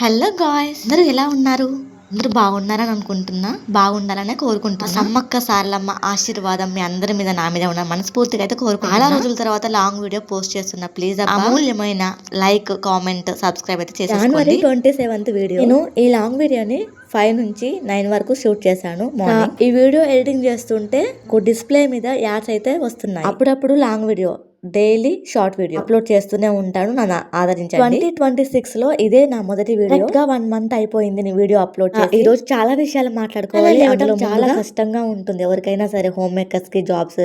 Hello guys అందరూ ఎలా ఉన్నారు? అందరూ బాగున్నారని అనుకుంటున్నా. బాగుండాలనే కోరుకుంటున్నా. సమ్మక్క సారలమ్మ ఆశీర్వాదం మీ అందరి మీద నా మీద ఉన్న మనస్ఫూర్తిగా అయితే కోరుకుంటున్నా. చాలా రోజుల తర్వాత లాంగ్ వీడియో పోస్ట్ చేస్తున్నా. ప్లీజ్ అమూల్యమైన లైక్ కామెంట్ సబ్స్క్రైబ్ అయితే చేసేసుకోండి. ట్వంటీ సెవెంత్ వీడియో నేను ఈ లాంగ్ వీడియోని ఫైవ్ నుంచి నైన్ వరకు షూట్ చేశాను ఈ వీడియో ఎడిటింగ్ చేస్తుంటే డిస్ప్లే మీద యాడ్స్ అయితే వస్తున్నాయి. అప్పుడప్పుడు long video daily short video upload చేస్తూనే ఉంటాను నన్ను ఆదరించండి. ట్వంటీ ట్వంటీ సిక్స్లో ఇదే నా మొదటి వీడియో. గా వన్ మంత్ అయిపోయింది నీ వీడియో అప్లోడ్ చేసి. ఈ రోజు చాలా విషయాలు మాట్లాడుకోవాలి. అందులో చాలా కష్టంగా ఉంటుంది. ఎవరికైనా సరే హోమ్ మేకర్స్కి జాబ్స్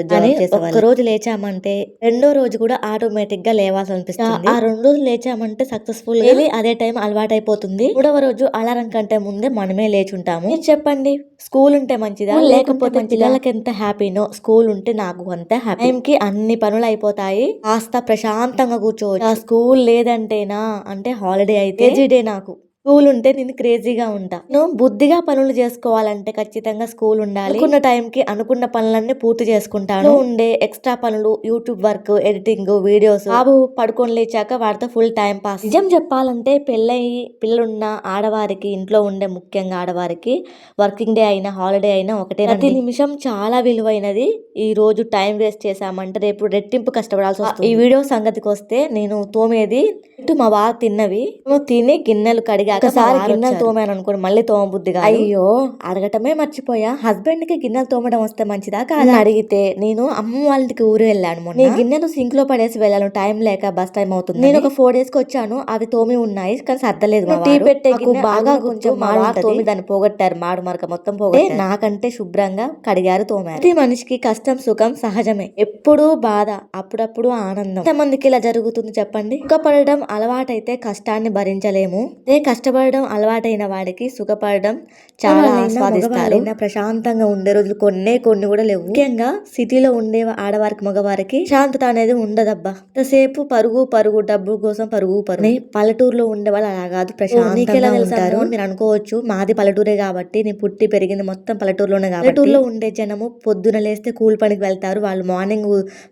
ఒక్క రోజు లేచామంటే రెండో రోజు కూడా ఆటోమేటిక్గా లేవాల్సి అనిపిస్తుంది ఆ రెండు రోజులు లేచామంటే సక్సెస్ఫుల్ డైలీ అదే టైం అలవాటైపోతుంది. మూడవ రోజు అలారం కంటే ముందే మనమే లేచుంటాము. చెప్పండి. స్కూల్ ఉంటే మంచిదా? లేకపోతే పిల్లలకి ఎంత హ్యాపీనో స్కూల్ ఉంటే నాకు అంత హ్యాపీ. టైం కి అన్ని పనులు అయిపోతాయి. కాస్త ప్రశాంతంగా కూర్చోవచ్చు. ఆ స్కూల్ లేదంటేనా? అంటే హాలిడే అయితే. డే నాకు. స్కూల్ ఉంటే నేను క్రేజీగా ఉంటా. నేను బుద్ధిగా పనులు చేసుకోవాలంటే ఖచ్చితంగా స్కూల్ ఉండాలి అనుకున్న టైంకి అనుకున్న పనులన్నీ పూర్తి చేసుకుంటాను. ఉండే ఎక్స్ట్రా పనులు యూట్యూబ్ వర్క్ ఎడిటింగ్ వీడియోస్ బాబు పడుకొని లేచాక వాడితో ఫుల్ టైం పాస్. నిజం చెప్పాలంటే పెళ్ళయి పిల్లలున్న ఆడవారికి ఇంట్లో ఉండే ముఖ్యంగా ఆడవారికి వర్కింగ్ డే అయినా హాలిడే అయినా ఒకటే ప్రతి నిమిషం చాలా విలువైనది. ఈ రోజు టైం వేస్ట్ చేసామంటే రేపు రెట్టింపు కష్టపడాల్సి వస్తుంది. ఈ వీడియో సంగతికి వస్తే నేను తోమేది ఇటు మా బావ తిన్నవి నేను తిని గిన్నెలు కడిగాక ఒకసారి గిన్నెలు తోమాను అనుకోండి మళ్ళీ తోమ బుద్ధిగా అయ్యో! అడగటమే మర్చిపోయా. హస్బెండ్కి గిన్నెలు తోమడం వస్తే మంచిదా కాదా? అడిగితే నేను అమ్మ వాళ్ళ ఇంటికి ఊరు వెళ్ళాను నీ గిన్నెలు సింక్లో పడేసి వెళ్ళాను. టైం లేక బస్ టైం అవుతుంది. నేను ఒక ఫోర్ డేస్కి వచ్చాను. అవి తోమి ఉన్నాయి కానీ సర్దలేదు టీ పెట్టే బాగా కొంచెం మాడు తోమి దాన్ని పోగొట్టారు. మాడు మరక మొత్తం పోగొట్టారు. నాకంటే శుభ్రంగా కడిగారు తోమారు. ప్రతి మనిషికి కష్టం సుఖం సహజమే. ఎప్పుడూ బాధ అప్పుడప్పుడు ఆనందం. ఎంతమందికి ఇలా జరుగుతుంది చెప్పండి? సుఖపడడం అలవాటైతే కష్టాన్ని భరించలేము. అదే కష్టపడడం అలవాటైన వాడికి సుఖపడడం చాలా ఆస్వాదిస్తారు. ప్రశాంతంగా ఉండే రోజులు కొన్నే కొన్ని కూడా లేవు. ముఖ్యంగా సిటీలో ఉండే ఆడవారికి మగవారికి శాంతత అనేది ఉండదబ్బా. ఎంతసేపు పరుగు పరుగు డబ్బు కోసం పరుగు పరుగు. పల్లెటూరులో ఉండే వాళ్ళు అలా కాదు ప్రశాంతంగా ఉంటారు. మీరు అనుకోవచ్చు మాది పల్లెటూరే కాబట్టి నేను పుట్టి పెరిగింది మొత్తం పల్లెటూరులోనే కాబట్టి. పల్లెటూరులో ఉండే జనము పొద్దున లేస్తే కూలి పనికి వెళ్తారు. వాళ్ళు మార్నింగ్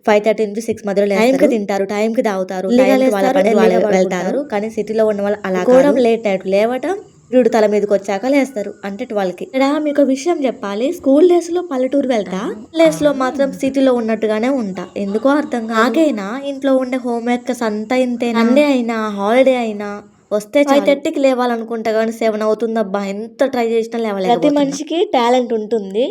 ఫైవ్ థర్టీ నుంచి సిక్స్ మధ్యలో టైం కి తింటారు టైం కి తాగుతారు వెళ్తారు. కానీ సిటీలో ఉన్న వాళ్ళు అలా కూడా లేట్ నైట్ లేవటం వీడు తల మీదకి వచ్చాక లేస్తారు. అంటే వాళ్ళకి ఇక్కడ మీకు విషయం చెప్పాలి. స్కూల్ డేస్లో పల్లెటూరు వెళ్తా? డేస్లో మాత్రం సిటీలో ఉన్నట్టుగానే ఉంటా. ఎందుకో అర్థం నాకైనా ఇంట్లో ఉండే హోమ్ మేకర్స్ అంతా ఇంతే సండే అయినా హాలిడే అయినా వస్తే ఫైవ్ థర్టీకి లేవాలనుకుంటా కానీ సెవెన్ అవుతుందబ్బా. ఎంత ట్రై చేసినా లేవలేదు ప్రతి మనిషికి టాలెంట్ ఉంటుంది.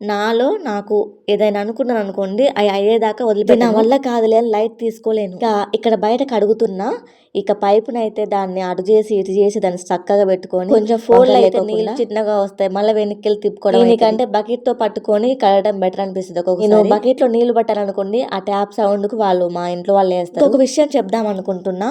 నాలో నాకు ఏదైనా అనుకున్నాను అనుకోండి అవి అయ్యేదాకా వదిలిపెట్టి నా వల్ల కాదులే లైట్ తీసుకోలేను. ఇంకా ఇక్కడ బయట కడుగుతున్నా ఇక పైపునైతే దాన్ని అటు చేసి ఇటు చేసి దాన్ని చక్కగా పెట్టుకొని కొంచెం ఫోన్ అయితే నీళ్ళు చిన్నగా వస్తాయి. మళ్ళీ వెనక్కి తిప్పుకోవడం ఎందుకంటే బకెట్తో పట్టుకొని కడగడం బెటర్ అనిపిస్తుంది నేను బకెట్లో నీళ్ళు పట్టాలనుకోండి ఆ ట్యాప్ సౌండ్కు వాళ్ళు మా ఇంట్లో వాళ్ళు వేస్తారు ఒక విషయం చెప్దాం అనుకుంటున్నా.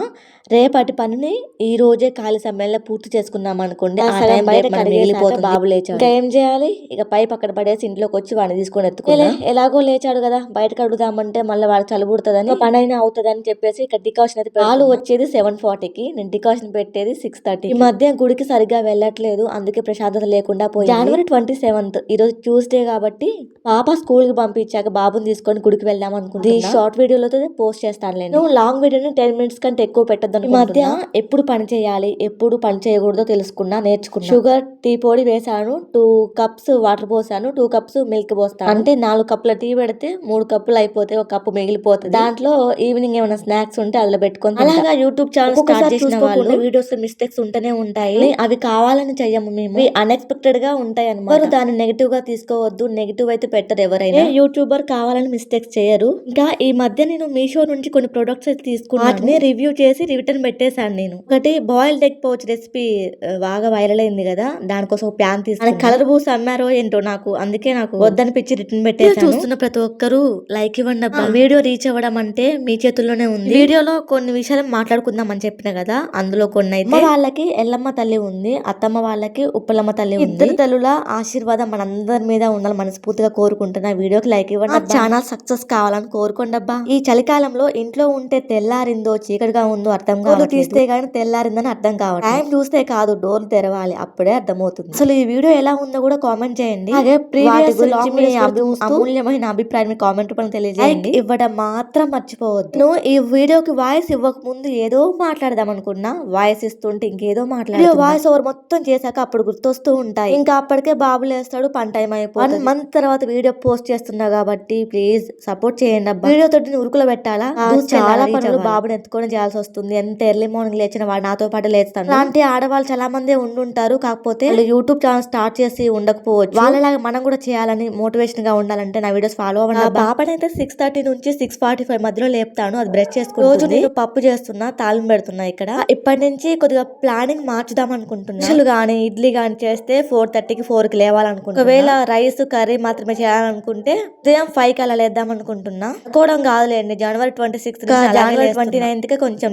రేపటి పనిని ఈ రోజే ఖాళీ సమయంలో పూర్తి చేసుకున్నాం అనుకోండి. ఆ టైం బయట కడిగిపోతుంది బాబు లేచాడు. ఇంకా ఏం చేయాలి? ఇక పైప్ అక్కడ పడేసి ఇంట్లోకి వచ్చి వాడిని తీసుకొని ఎత్తుకోలే ఎలాగో లేచాడు కదా. బయట కడుగుదామంటే మళ్ళీ వాడు చలుబుడుతుందని పని అయినా అవుతుంది అని చెప్పేసి ఇక్కడ డికాషన్ అయితే పాలు వచ్చేది సెవెన్ ఫార్టీకి నేను డికాషన్ పెట్టేది సిక్స్ థర్టీ ఈ మధ్య గుడికి సరిగ్గా వెళ్ళట్లేదు అందుకే ప్రశాంతత లేకుండా పోయి జనవరి ట్వంటీ సెవెంత్ ఈ రోజు ట్యూస్డే కాబట్టి పాప స్కూల్కి పంపించాక బాబుని తీసుకొని గుడికి వెళ్దాం అనుకుంటుంది ఈ షార్ట్ వీడియోలో పోస్ట్ చేస్తాను నేను లాంగ్ వీడియోని టెన్ మినిట్స్ కంటే ఎక్కువ పెట్టద్దు ఈ మధ్య ఎప్పుడు పని చేయాలి ఎప్పుడు పని చేయకూడదో తెలుసుకున్నా నేర్చుకున్నా. షుగర్ టీ పొడి వేసాను టూ కప్స్ వాటర్ పోసాను టూ కప్స్ మిల్క్ పోస్తాను. అంటే నాలుగు కప్పుల టీ పెడితే మూడు కప్పులు అయిపోతే ఒక కప్పు మిగిలిపోతుంది. దాంట్లో ఈవినింగ్ ఏమైనా స్నాక్స్ ఉంటే అందులో పెట్టుకొని అలాగా యూట్యూబ్ ఛానల్ స్టార్ట్ చేసిన వాళ్ళు వీడియోస్ మిస్టేక్స్ ఉంటూనే ఉంటాయి. అవి కావాలని చెయ్యము మేము. అన్ఎక్స్పెక్టెడ్గా ఉంటాయి అనమాట దాన్ని నెగిటివ్గా తీసుకోవద్దు నెగిటివ్ అయితే పెట్టరు ఎవరైనా. యూట్యూబర్ కావాలని మిస్టేక్స్ చేయరు. ఇంకా ఈ మధ్య నేను మీషో నుంచి కొన్ని ప్రొడక్ట్స్ అయితే తీసుకున్నాను. వాటిని రివ్యూ చేసి రిటర్న్ పెట్టేశాను నేను. ఒకటి బాయిల్డ్ ఎగ్ పౌచ్ రెసిపీ బాగా వైరల్ అయింది కదా దానికోసం ప్యాన్ తీసుకుని కలర్ బూస్ అమ్మారో ఏంటో నాకు అందుకే నాకు వద్దనిపించి రిటర్న్ పెట్టేసి చూస్తున్న ప్రతి ఒక్కరు లైక్ ఇవ్వండి వీడియో రీచ్ అవ్వడం అంటే మీ చేతుల్లోనే ఉంది. వీడియోలో కొన్ని విషయాలు మాట్లాడుకుందాం అని చెప్పిన కదా అందులో కొన్ని అయితే వాళ్ళకి ఎల్లమ్మ తల్లి ఉంది అత్తమ్మ వాళ్ళకి ఉప్పలమ్మ తల్లి ఉంది. ఇద్దరు తల్లుల ఆశీర్వాదం మనందరి మీద ఉండాలి మనస్ఫూర్తిగా కోరుకుంటున్నా. వీడియోకి లైక్ ఇవ్వండి ఛానల్ సక్సెస్ కావాలని కోరుకోండి అబ్బా. ఈ చలికాలంలో ఇంట్లో ఉంటే తెల్లారిందో చీకటిగా ఉందో అర్థం కాదు తీస్తే గానీ తెల్లారిందని అర్థం కావాలి టైం చూస్తే కాదు డోర్ తెరవాలి అప్పుడే అర్థమవుతుంది. అసలు ఈ వీడియో ఎలా ఉందో కూడా కామెంట్ చేయండి. అలాగే అమూల్యమైన అభిప్రాయం కామెంట్ రూపంలో తెలియజేయండి. ఇవ్వడం మాత్రం మర్చిపోవద్దు. ఈ వీడియోకి వాయిస్ ఇవ్వక ముందు ఏదో ఏదో మాట్లాడదాం అనుకున్నా వాయిస్ ఇస్తుంటే ఇంకేదో మాట్లాడి వాయిస్ ఓవర్ మొత్తం చేశాక అప్పుడు గుర్తొస్తూ ఉంటాయి. ఇంకా అప్పటికే బాబు లేస్తాడు పని టైం అయిపోతుంది. మంత్ తర్వాత వీడియో పోస్ట్ చేస్తున్నా కాబట్టి ప్లీజ్ సపోర్ట్ చేయండి అబ్బా. వీడియో తోటి ఉరుకులో పెట్టాలా? చాలా పనులు బాబుని ఎత్తుకొని చేయాల్సి వస్తుంది. ఎంత ఎర్లీ మార్నింగ్ లేచిన వాడు నాతో పాటు లేస్తాను అలాంటి ఆడవాళ్ళు చాలా మంది ఉండుంటారు కాకపోతే యూట్యూబ్ ఛానల్ స్టార్ట్ చేసి ఉండకపోవచ్చు. వాళ్ళలాగా మనం కూడా చేయాలని మోటివేషన్గా ఉండాలంటే నా వీడియోస్ ఫాలో అవ్వండి బాబనైతే సిక్స్ థర్టీ నుంచి సిక్స్ ఫార్టీ ఫైవ్ మధ్యలో లేపుతాను. అది బ్రష్ చేసుకుంటుంది. రోజు నేను పప్పు చేస్తున్నా తాళం పెడుతున్నా ఇక్కడ. ఇప్పటి నుంచి కొద్దిగా ప్లానింగ్ మార్చుదాం అనుకుంటున్నా. అసలు గానీ ఇడ్లీ గానీ చేస్తే ఫోర్ థర్టీకి ఫోర్కి లేవాలనుకుంటున్నా. ఒకవేళ రైస్ కర్రీ మాత్రమే చేయాలనుకుంటే ఉదయం ఫైవ్కి అలా లేద్దాం అనుకుంటున్నా. అనుకోవడం కాదులేండి. January twenty sixth January twenty నైన్త్కి కొంచెం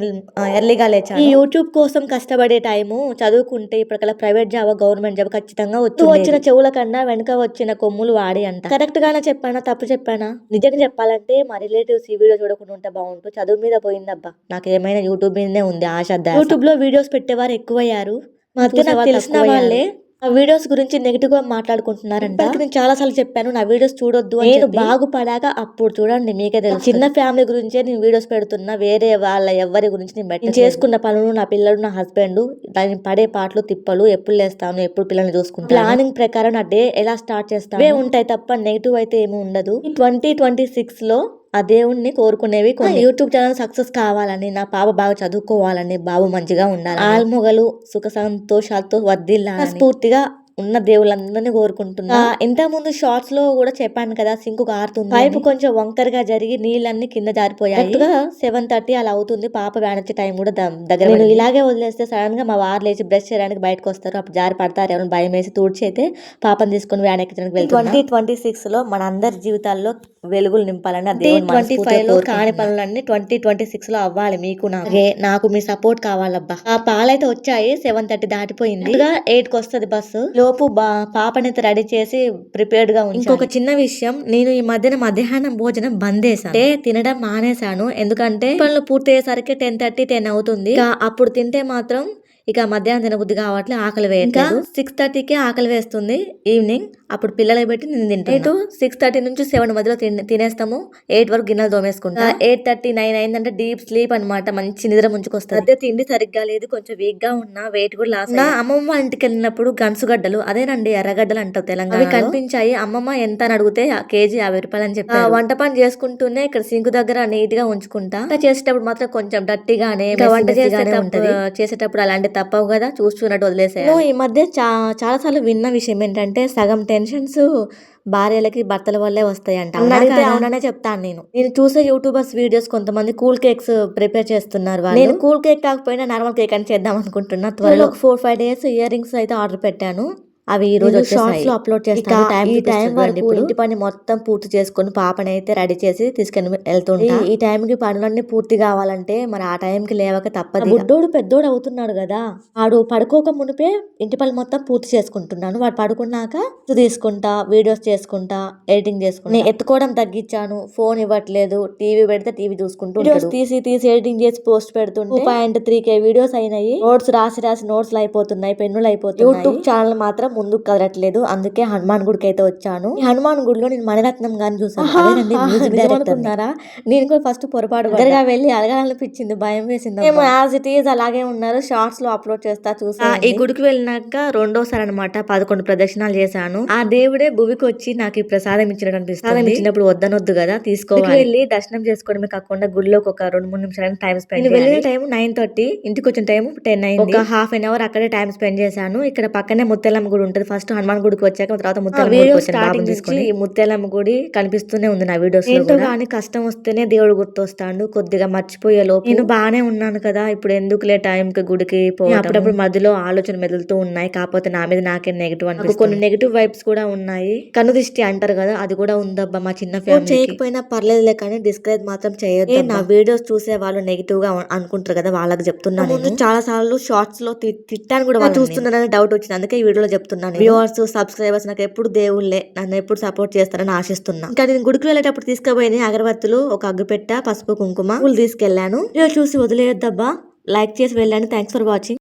ఎర్లీగా లేచాను. ఈ యూట్యూబ్ కోసం కష్టపడే టైము చదువుకుంటే ఇప్పటికల్లా ప్రైవేట్ జాబ్ గవర్నమెంట్ జాబ్ ఖచ్చితంగా వచ్చి వచ్చిన చెవుల కన్నా వెనుక వచ్చిన కొమ్ములు వాడి అంట. కరెక్ట్ గానే చెప్పానా? తప్పు చెప్పానా? నిజంగా చెప్పాలంటే మా రిలేటివ్స్ ఈ వీడియో చూడకుండా ఉంటే బాగుంటుంది చదువు మీద పోయిందబ్బా. నాకు ఏమైనా యూట్యూబ్ మీదనే ఉంది ఆశ యూట్యూబ్లో వీడియోస్ పెట్టేవారు ఎక్కువయ్యారు. మా అత్త నాకు తెలిసిన వాళ్ళే. ఆ వీడియోస్ గురించి నెగిటివ్గా మాట్లాడుకుంటున్నారంట నేను చాలా సార్లు చెప్పాను నా వీడియోస్ చూడొద్దు నేను బాగుపడాక అప్పుడు చూడండి మీకే తెలుసు చిన్న ఫ్యామిలీ గురించే నేను వీడియోస్ పెడుతున్నా వేరే వాళ్ళ ఎవరి గురించి నేను. నేను చేసుకున్న పనులు నా పిల్లలు నా హస్బెండ్ దాని పడే పాటలు తిప్పలు ఎప్పుడు లేస్తాను ఎప్పుడు పిల్లల్ని చూసుకుంటాను. ప్లానింగ్ ప్రకారం నా డే ఎలా స్టార్ట్ చేస్తాను? ఉంటాయి తప్ప నెగిటివ్ అయితే ఏమీ ఉండదు. ట్వంటీ ట్వంటీ సిక్స్లో ఆ దేవుణ్ణి కోరుకునేవి కొన్ని. యూట్యూబ్ ఛానల్ సక్సెస్ కావాలని నా పాప బాగా చదువుకోవాలని బాబు మంచిగా ఉండాలి ఆల్మొగలు సుఖ సంతోషాలతో వర్దిల్లాలని స్ఫూర్తిగా ఉన్న దేవుళ్ళందరినీ కోరుకుంటున్నా. ఇంత ముందు షార్ట్స్లో కూడా చెప్పాను కదా సింక్ కారుతుంది పైపు కొంచెం వంకరగా జరిగి నీళ్ళన్నీ కింద జారిపోయాయి. సెవెన్ థర్టీ అలా అవుతుంది. పాప వ్యాన్ వచ్చే టైం కూడా దగ్గర నేను ఇలాగే వదిలేస్తే సడన్గా మా వారు లేచి బ్రష్ చేయడానికి బయటకు వస్తారు. అప్పుడు జారి పడతారు ఎవరైనా భయం వేసి తూడ్చి అయితే పాపని తీసుకొని వ్యాన్ ఎక్కడానికి వెళ్తాం ట్వంటీ ట్వంటీ సిక్స్లో మన అందరి జీవితాల్లో వెలుగులు నింపాలని ట్వంటీ ఫైవ్లో కాని పనులన్నీ ట్వంటీ ట్వంటీ సిక్స్లో అవ్వాలి మీకు నాకు. నాకు మీ సపోర్ట్ కావాలబ్బా. ఆ పాలైతే వచ్చాయి సెవెన్ థర్టీ దాటిపోయింది. ఎయిట్కి వస్తుంది బస్సు. లోపు బా పాపనైతే రెడీ చేసి ప్రిపేర్డ్గా ఉంది ఇంకొక చిన్న విషయం నేను ఈ మధ్యన మధ్యాహ్నం భోజనం బంద్ అంటే తినడం మానేశాను. ఎందుకంటే పనులు పూర్తి అయ్యేసరికి టెన్ థర్టీ టెన్ అవుతుంది అప్పుడు తింటే మాత్రం ఇక మధ్యాహ్నం తినబుద్ధి కావట్లే ఆకలి వేయట్లేదు. సిక్స్ థర్టీకి ఆకలి వేస్తుంది ఈవినింగ్. అప్పుడు పిల్లలకి పెట్టి నేను తింటాను. ఎయిట్ సిక్స్ థర్టీ నుంచి సెవెన్ మధ్యలో తిన్- తినేస్తాము. ఎయిట్ వరకు గిన్నెలు తోమేసుకుంటా. ఎయిట్ థర్టీ నైన్ అయిందంటే డీప్ స్లీప్ అన్నమాట. మంచి నిద్ర ముంచుకొస్తుంది. అదే తిండి సరిగ్గా లేదు కొంచెం వీక్గా ఉన్నా వెయిట్ కూడా లాస్ నా అమ్మమ్మ వాళ్ళ ఇంటికి వెళ్ళినప్పుడు గన్సుగడ్డలు అదేనండి ఎర్రగడ్డలు అంటావు తెలంగాణ అవి కనిపించాయి. అమ్మమ్మ ఎంత అని అడిగితే కేజీ యాభై రూపాయలు అని చెప్పి వంట పని చేసుకుంటూనే ఇక్కడ సింక్ దగ్గర నీట్గా ఉంచుకుంటా చేసేటప్పుడు మాత్రం కొంచెం డట్టిగానే వంట చేసేటప్పుడు అలాంటి తప్పవు కదా చూస్తున్నట్టు వదిలేసే ఈ మధ్య చా చాలా సార్లు విన్న విషయం ఏంటంటే సగం టెన్షన్స్ భార్యలకి భర్తల వల్లే వస్తాయంట. అడిగితే అవుననే చెప్తాను నేను. నేను చూసే యూట్యూబర్స్ వీడియోస్ కొంతమంది కూల్ కేక్స్ ప్రిపేర్ చేస్తున్నారు వాళ్ళు. నేను కూల్ కేక్ కాకపోయినా నార్మల్ కేక్ అని చేద్దాం అనుకుంటున్నా త్వరలో. ఒక four five days earrings అయితే ఆర్డర్ పెట్టాను. అవి ఈ రోజు షార్ట్స్లో అప్లోడ్ చేస్తాను టైం ఈ టైం వరకు ఇంటి పని మొత్తం పూర్తి చేసుకొని పాపని అయితే రెడీ చేసి తీసుకొని వెళ్తుంటా. ఈ టైం కి పనులన్నీ పూర్తి కావాలంటే మరి ఆ టైం కి లేవక తప్పదు బుడ్డోడు పెద్దోడు అవుతున్నాడు కదా. వాడు పడుకోక మునిపే ఇంటి పని మొత్తం పూర్తి చేసుకుంటున్నాను. వాడు పడుకున్నాక తీసుకుంటా వీడియోస్ చేసుకుంటా ఎడిటింగ్ చేసుకుంటా. నేను ఎత్తుకోవడం తగ్గించాను ఫోన్ ఇవ్వట్లేదు టీవీ పెడితే టీవీ చూసుకుంటూ వీడియోస్ తీసి తీసి ఎడిటింగ్ చేసి పోస్ట్ పెడుతుంటే పాయింట్ త్రీ కే వీడియోస్ అయినాయి. నోట్స్ రాసి రాసి నోట్స్ అయిపోతున్నాయి పెన్నులు అయిపోతున్నాయి. యూట్యూబ్ ఛానల్ మాత్రం ముందుకు కదలట్లేదు. అందుకే హనుమాన్ గుడికి అయితే వచ్చాను. ఈ హనుమాన్ గుడిలో నేను మణిరత్నం గాని చూసాను నేను కూడా ఫస్ట్ పొరపాటు దగ్గరగా వెళ్ళి అడగాలనిపించింది భయం వేసింది. మేము యాజ్ ఇట్ ఈజ్ అలాగే ఉన్నారు. షార్ట్స్లో అప్లోడ్ చేస్తా చూసా ఈ గుడికి వెళ్ళినాక రెండోసారి అనమాట పదకొండు ప్రదక్షిణాలు చేశాను. ఆ దేవుడే భూమికి వచ్చి నాకు ఈ ప్రసాదం ఇచ్చినట్టు అనిపిస్తుంది. ప్రసాదం ఇచ్చినప్పుడు వద్దనొద్దు కదా తీసుకోవాలి. వెళ్ళి దర్శనం చేసుకోవడమే కాకుండా గుడిలోకి ఒక రెండు మూడు నిమిషాలు టైం స్పెండ్ వెళ్ళిన టైం నైన్ థర్టీ ఇంటికి వచ్చిన టైం టెన్ అయింది. ఒక హాఫ్ అన్ అవర్ అక్కడే టైం స్పెండ్ చేశాను. ఇక్కడ పక్కనే ముత్తెలమ్మ గుడి ఉంటుంది. ఫస్ట్ హనుమాన్ గుడికి వచ్చాక తర్వాత ముత్తెలమ్మ గుడికి వచ్చాను తీసుకొని. ముత్తెలమ్మ గుడి కనిపిస్తూనే ఉంది నా వీడియోస్ ఏంటో కానీ కష్టం వస్తేనే దేవుడు గుర్తొస్తాడు. కొద్దిగా మర్చిపోయే లోపు. నేను బాగానే ఉన్నాను కదా ఇప్పుడు ఎందుకులే టైం కి గుడికి పోవడం అప్పుడప్పుడు మధ్యలో ఆలోచన మెదులుతూ ఉన్నాయి. కాకపోతే నా మీద నాకే నెగిటివ్ అనిపిస్తుంది. కొన్ని నెగిటివ్ వైబ్స్ కూడా ఉన్నాయి. కన్ను దిష్టి అంటారు కదా అది కూడా ఉందబ్బా మా చిన్న ఫ్యామిలీ చేయకపోయినా పర్లేదులే కానీ డిస్కరేజ్ మాత్రం చేయొద్దు నా వీడియోస్ చూసే వాళ్ళు నెగిటివ్గా అనుకుంటారు కదా వాళ్ళకి చెప్తున్నాను ముందు చాలా సార్లు షార్ట్స్లో తిట్టాను కూడా చూస్తున్నారని డౌట్ వచ్చింది. అందుకే ఈ వీడియోలో చెప్తున్నాను వ్యూవర్స్ సబ్స్క్రైబర్స్ నాకు ఎప్పుడు దేవుళ్ళే. నన్ను ఎప్పుడు సపోర్ట్ చేస్తారని ఆశిస్తున్నాను ఇంకా నేను గుడికి వెళ్ళేటప్పుడు తీసుకుపోయిన అగరబత్తులు ఒక అగ్గుపెట్ట పసుపు కుంకుమ పూలు తీసుకెళ్ళాను వీడియో చూసి వదిలేయొద్దబ్బా. లైక్ చేసి వెళ్ళండి. Thanks for watching